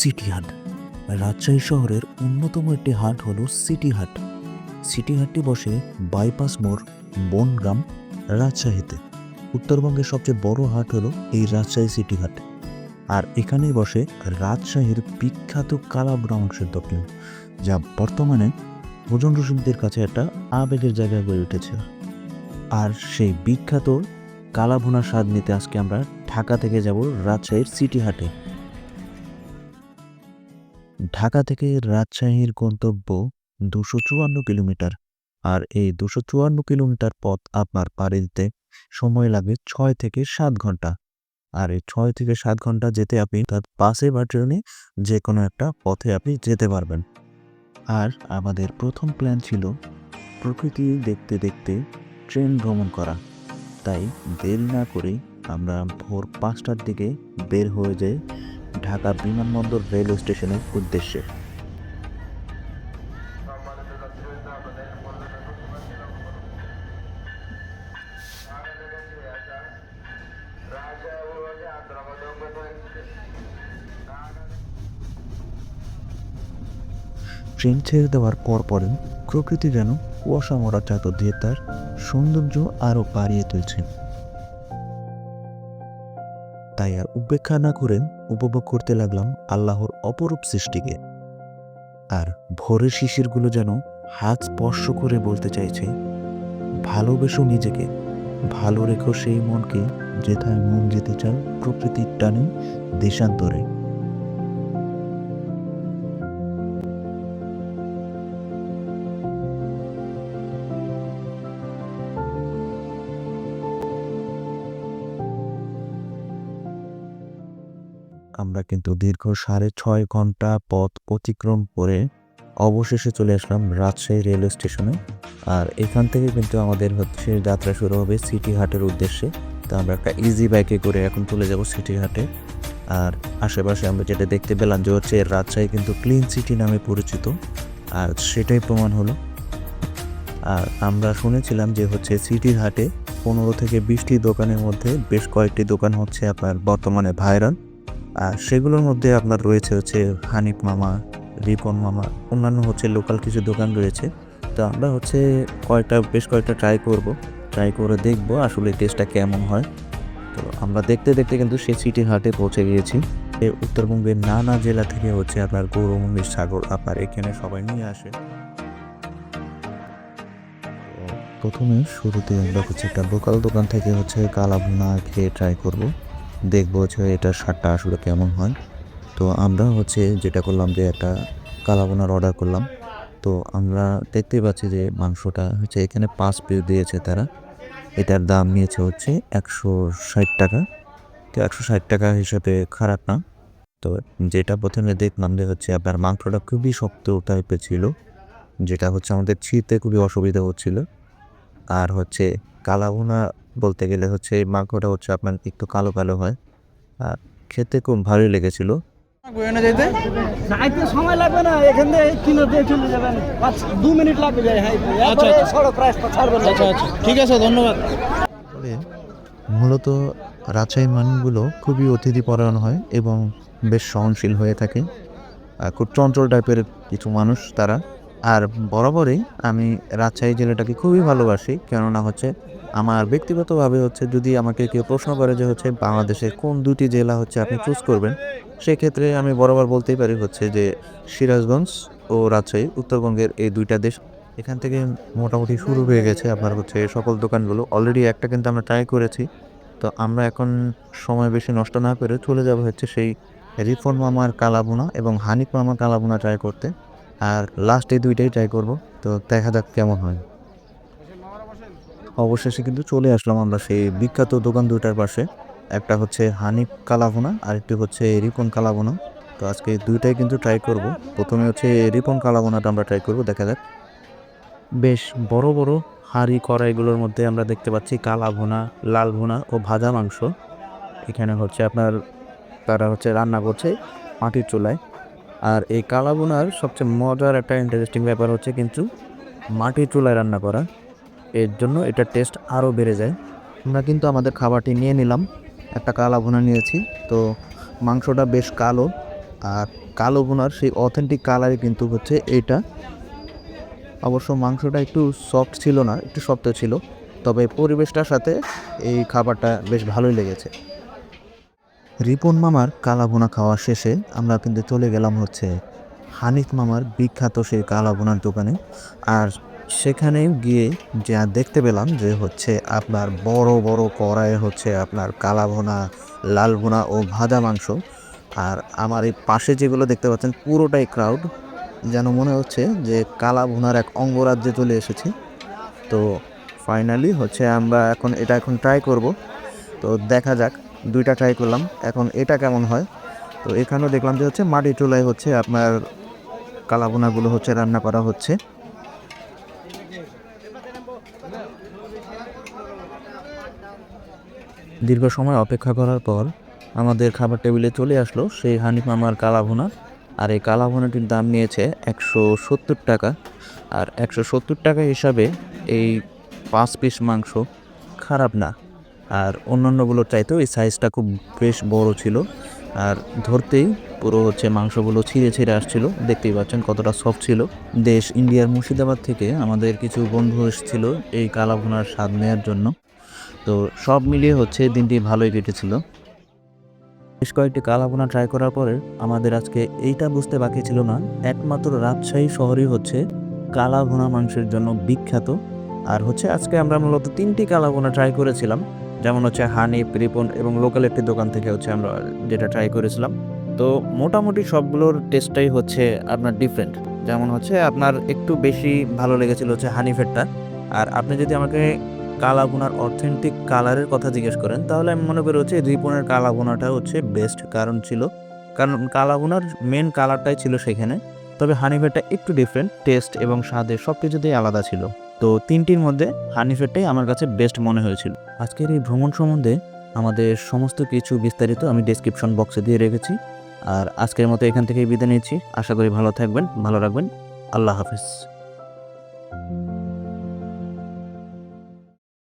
City হাট। রাজশাহী শহরের অন্যতম একটি হাট হলো সিটি হাট। সিটি হাটটি বসে বাইপাস মোড়, বনগ্রাম, রাজশাহীতে। উত্তরবঙ্গের সবচেয়ে বড় হাট হলো এই রাজশাহী সিটি হাট। আর এখানেই বসে রাজশাহীর বিখ্যাত কালাবুড়া মাংসের দোকান যা বর্তমানে ভোজন রসিকদের কাছে একটা আবেগের জায়গা গড়ে উঠেছে। আর সেই বিখ্যাত কালাভুনা স্বাদ নিতে আজকে আমরা ঢাকা থেকে যাব রাজশাহীর সিটি হাটে। ঢাকা থেকে রাজশাহীর গন্তব্য দুশো চুয়ান্ন কিলোমিটার। আর এই দুশো চুয়ান্ন কিলোমিটার পথ আপনার পাড়ি দিতে সময় লাগে ছয় থেকে সাত ঘণ্টা। আর এই ছয় থেকে সাত ঘণ্টা যেতে আপনি তার বাসে বা ট্রেনে যে কোনো একটা পথে আপনি যেতে পারবেন। আর আমাদের প্রথম প্ল্যান ছিল প্রকৃতি দেখতে দেখতে ট্রেন ভ্রমণ করা। তাই দেরি না করেই আমরা ভোর পাঁচটার দিকে বের হয়ে যাই ঢাকা বিমানবন্দর রেলওয়ে স্টেশনের উদ্দেশ্যে। ট্রেন ছেড়ে দেওয়ার পর পরে প্রকৃতি যেন কুয়াশা মরা চাদর দিয়ে তার সৌন্দর্য আরও বাড়িয়ে তুলছে। তাই আর উপেক্ষা না করে উপভোগ করতে লাগলাম আল্লাহর অপরূপ সৃষ্টিকে। আর ভোরের শিশিরগুলো যেন হাত স্পর্শ করে বলতে চাইছে, ভালোবেসো নিজেকে, ভালো রেখো সেই মনকে, যেথায় মন যেতে চাও প্রকৃতির টানে, দেশান্তরে। আমরা কিন্তু দীর্ঘ সাড়ে ছয় ঘণ্টা পথ অতিক্রম করে অবশেষে চলে আসলাম রাজশাহী রেলওয়ে স্টেশনে। আর এখান থেকে কিন্তু আমাদের হচ্ছে যাত্রা শুরু হবে সিটি হাটের উদ্দেশ্যে। তো আমরা একটা ইজি বাইকে করে এখন চলে যাব সিটি হাটে। আর আশেপাশে আমরা যেটা দেখতে পেলাম যে হচ্ছে রাজশাহী কিন্তু ক্লিন সিটি নামে পরিচিত। আর সেটাই প্রমাণ হলো। আর আমরা শুনেছিলাম যে হচ্ছে সিটির হাটে পনেরো থেকে বিশটি দোকানের মধ্যে বেশ কয়েকটি দোকান হচ্ছে আপনার বর্তমানে ভাইরাল। আর সেগুলোর মধ্যে আপনার রয়েছে হচ্ছে হানিফ মামা, রিপন মামা, অন্যান্য হচ্ছে লোকাল কিছু দোকান রয়েছে। তো আমরা হচ্ছে কয়েকটা, বেশ কয়েকটা ট্রাই করব। ট্রাই করে দেখব আসলে টেস্টটা কেমন হয়। তো আমরা দেখতে দেখতে কিন্তু সে সিটি হাটে পৌঁছে গিয়েছি। উত্তরবঙ্গের নানা জেলা থেকে হচ্ছে আপনার গৌরমন্দির সাগর আপনার এখানে সবাই নিয়ে আসে। প্রথমে শুরুতে আমরা হচ্ছে একটা লোকাল দোকান থেকে হচ্ছে কালাভুনা খেয়ে ট্রাই করব। দেখব হচ্ছে এটার স্বাদটা আসলে কেমন হয়। তো আমরা হচ্ছে যেটা করলাম যে একটা কালাবোনার অর্ডার করলাম। তো আমরা দেখতেই পাচ্ছি যে মাংসটা হচ্ছে এখানে পাঁচ পিস দিয়েছে তারা। এটার দাম নিয়েছে হচ্ছে একশো ষাট টাকা। তো একশো ষাট টাকা হিসাবে খারাপ না। তো যেটা প্রথমে দেখলাম যে হচ্ছে আপনার মাংসটা খুবই শক্ত টাইপের ছিল। যেটা হচ্ছে আমাদের ছিঁড়তে খুবই অসুবিধা হচ্ছিল। আর হচ্ছে কালাভুনা বলতে গেলে হচ্ছে এই মাংসটা হচ্ছে আপনার একটু কালো কালো হয়। আর খেতে খুব ভালোই লেগেছিল। যাইতে যাইতে সময় লাগবে না এখান থেকে কিলো দিয়ে চলে যাবেন। দু মিনিট লাগবে যাই আচ্ছা, আচ্ছা। সড়ক রাস্তা ছাড়বেন আচ্ছা আচ্ছা। ঠিক আছে ধন্যবাদ। মূলত রাজশাহী মানুষগুলো খুবই অতিথি পরায়ণ হয় এবং বেশ সহনশীল হয়ে থাকে। আর খুব চঞ্চল টাইপের কিছু মানুষ তারা। আর বরাবরই আমি রাজশাহী জেলাটাকে খুবই ভালোবাসি কেননা হচ্ছে আমার ব্যক্তিগতভাবে হচ্ছে যদি আমাকে কেউ প্রশ্ন করে যে হচ্ছে বাংলাদেশের কোন দুটি জেলা হচ্ছে আপনি চুজ করবেন, সেক্ষেত্রে আমি বরাবর বলতেই পারি হচ্ছে যে সিরাজগঞ্জ ও রাজশাহী, উত্তরবঙ্গের এই দুইটা দেশ এখান থেকে মোটামুটি শুরু হয়ে গেছে আপনার হচ্ছে সকল দোকানগুলো। অলরেডি একটা কিন্তু আমরা ট্রাই করেছি। তো আমরা এখন সময় বেশি নষ্ট না করে চলে যাব হচ্ছে সেই রিফন মামার কালাবোনা এবং হানিফ মামার কালাবোনা ট্রাই করতে। আর লাস্ট এই দুইটাই ট্রাই করব। তো দেখা যাক কেমন হয়। অবশেষে কিন্তু চলে আসলাম আমরা সেই বিখ্যাত দোকান দুইটার পাশে। একটা হচ্ছে হানিফ কালাভুনা আর একটি হচ্ছে রিপন কালাভুনা। তো আজকে দুইটাই কিন্তু ট্রাই করব। প্রথমে হচ্ছে রিপন কালাভুনাটা আমরা ট্রাই করব, দেখা যাক। বেশ বড় বড় হাঁড়ি কড়াইগুলোর মধ্যে আমরা দেখতে পাচ্ছি কালা ভুনা লাল ভুনা ও ভাজা মাংস। এখানে হচ্ছে আপনার, তারা হচ্ছে রান্না করছে মাটির চুলায়। আর এই কালা ভুনার সবচেয়ে মজার একটা ইন্টারেস্টিং ব্যাপার হচ্ছে কিন্তু মাটির চুলায় রান্না করা। এর জন্য এটার টেস্ট আরও বেড়ে যায়। আমরা কিন্তু আমাদের খাবারটি নিয়ে নিলাম। একটা কালা ভুনা নিয়েছি। তো মাংসটা বেশ কালো। আর কালো ভুনার সেই অথেন্টিক কালারই কিন্তু হচ্ছে এইটা। অবশ্য মাংসটা একটু সফট ছিল না, একটু শক্ত ছিল। তবে পরিবেশটার সাথে এই খাবারটা বেশ ভালোই লেগেছে। রিপন মামার কালা ভুনা খাওয়া শেষে আমরা কিন্তু চলে গেলাম হচ্ছে হানিফ মামার বিখ্যাত সেই কালা ভুনার দোকানে। আর সেখানে গিয়ে যা দেখতে পেলাম যে হচ্ছে আপনার বড় বড় কড়াইয়ে হচ্ছে আপনার কালা ভুনা, লাল ভুনা ও ভাজা মাংস। আর আমার এই পাশে যেগুলো দেখতে পাচ্ছেন পুরোটাই ক্রাউড যেন মনে হচ্ছে যে কালা ভুনার এক অঙ্গরাজ্যে চলে এসেছি। তো ফাইনালি হচ্ছে আমরা এখন এটা এখন ট্রাই করব। তো দেখা যাক, দুইটা ট্রাই করলাম। এখন এটা কেমন হয়? তো এখানেও দেখলাম যে হচ্ছে মাটি চুলায় হচ্ছে আপনার কালা কালাবোনাগুলো হচ্ছে রান্না করা হচ্ছে। দীর্ঘ সময় অপেক্ষা করার পর আমাদের খাবার টেবিলে চলে আসলো সেই হানিফ মামার কালাভুনা। আর এই কালাভুনাটির দাম নিয়েছে একশো সত্তর টাকা। আর একশো সত্তর টাকা হিসাবে এই পাঁচ পিস মাংস খারাপ না। আর অন্যান্যগুলোর চাইতেও এই সাইজটা খুব বেশ বড় ছিল। আর ধরতেই পুরো হচ্ছে মাংসগুলো ছিঁড়ে ছিঁড়ে আসছিল। দেখতেই পাচ্ছেন কতটা সফট ছিল। দেশ ইন্ডিয়ার মুর্শিদাবাদ থেকে আমাদের কিছু বন্ধু এসেছিল এই কালাভুনার স্বাদ নেওয়ার জন্য। তো সব মিলিয়ে হচ্ছে দিনটি ভালোই কেটেছিল। বেশ কয়েকটি কালাভুনা ট্রাই করার পরে আমাদের আজকে এইটা বুঝতে বাকি ছিল না, একমাত্র রাজশাহী শহরই হচ্ছে কালাভুনা মাংসের জন্য বিখ্যাত। আর হচ্ছে আজকে আমরা মূলত তিনটি কালাভুনা ট্রাই করেছিলাম, যেমন হচ্ছে হানি রিপন এবং লোকাল একটি দোকান থেকে হচ্ছে আমরা যেটা ট্রাই করেছিলাম। তো মোটামুটি সবগুলোর টেস্টটাই হচ্ছে আপনার ডিফারেন্ট যেমন হচ্ছে আপনার একটু বেশি ভালো লেগেছিল হচ্ছে হানিফেরটা আর আপনি যদি আমাকে কালাভুনার অথেন্টিক কালারের কথা জিজ্ঞেস করেন, তাহলে আমি মনে করি হচ্ছে রিপনের কালাভুনাটা হচ্ছে বেস্ট কারণ ছিল। কারণ কালাভুনার মেন কালারটাই ছিল সেখানে, তবে হানিফেরটা একটু ডিফারেন্ট টেস্ট এবং স্বাদে সব কিছুতেই আলাদা ছিল। তো তিনটির মধ্যে হানিফেরটাই আমার কাছে বেস্ট মনে হয়েছিল। আজকের এই ভ্রমণ সম্বন্ধে আমাদের সমস্ত কিছু বিস্তারিত আমি ডেসক্রিপশন বক্সে দিয়ে রেখেছি। আর আজকের মতো এখান থেকেই বিদায় নিচ্ছি। আশা করি ভালো থাকবেন, ভালো রাখবেন। আল্লাহ হাফিজ।